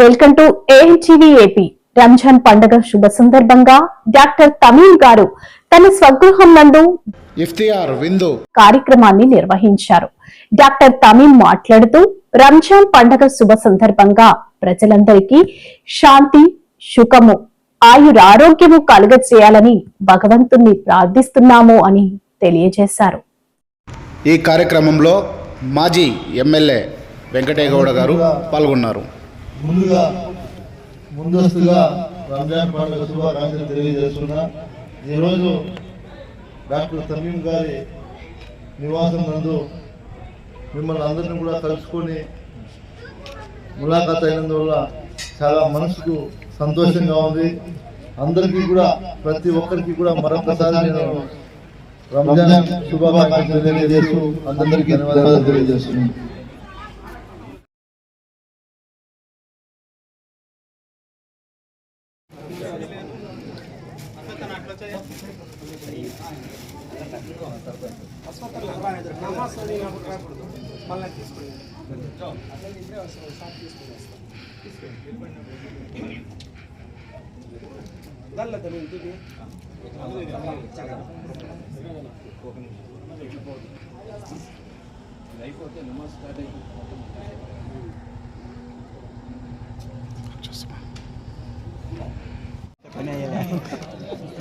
Welcome to ANTV AP Ramzan పండుగ శుభ సందర్భంగా డాక్టర్ తమీం గారు తన స్వగృహం నందు ఇఫ్తియార్ విందు కార్యక్రమాన్ని నిర్వహించారు. డాక్టర్ తమీం మాట్లాడుతూ రంజాన్ పండుగ శుభ సందర్భంగా ప్రజలందరికీ శాంతి సుఖము ఆయురారోగ్యము కలుగ చేయాలని భగవంతుణ్ణి ప్రార్థిస్తున్నాము అని తెలియజేశారు. ఈ కార్యక్రమంలో మాజీ ఎమ్మెల్యే వెంకటేగౌడ గారు పాల్గొన్నారు. ముందుగా ముందస్తుగా రంజాన్ పండుగ శుభాకాంక్షలు తెలియజేస్తున్నా. ఈరోజు డాక్టర్ తమీం గారి నివాసం నందు మిమ్మల్ని అందరినీ కూడా కలుసుకొని ములాఖాత్ అయినందువల్ల చాలా మనసుకు సంతోషంగా ఉంది. అందరికీ కూడా ప్రతి ఒక్కరికి కూడా మరొకసారి నేను రంజాన్ శుభాకాంక్షలు తెలియజేస్తూ అందరికీ ధన్యవాదాలు తెలియజేస్తున్నాను. మళ్ళీ తీసుకుని అట్లా ఇద్దరే వస్తాం షాప్ తీసుకుని వస్తాం తీసుకుని దానిలో తెలియదు అయిపోతే నమస్కారం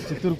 சித்தூர்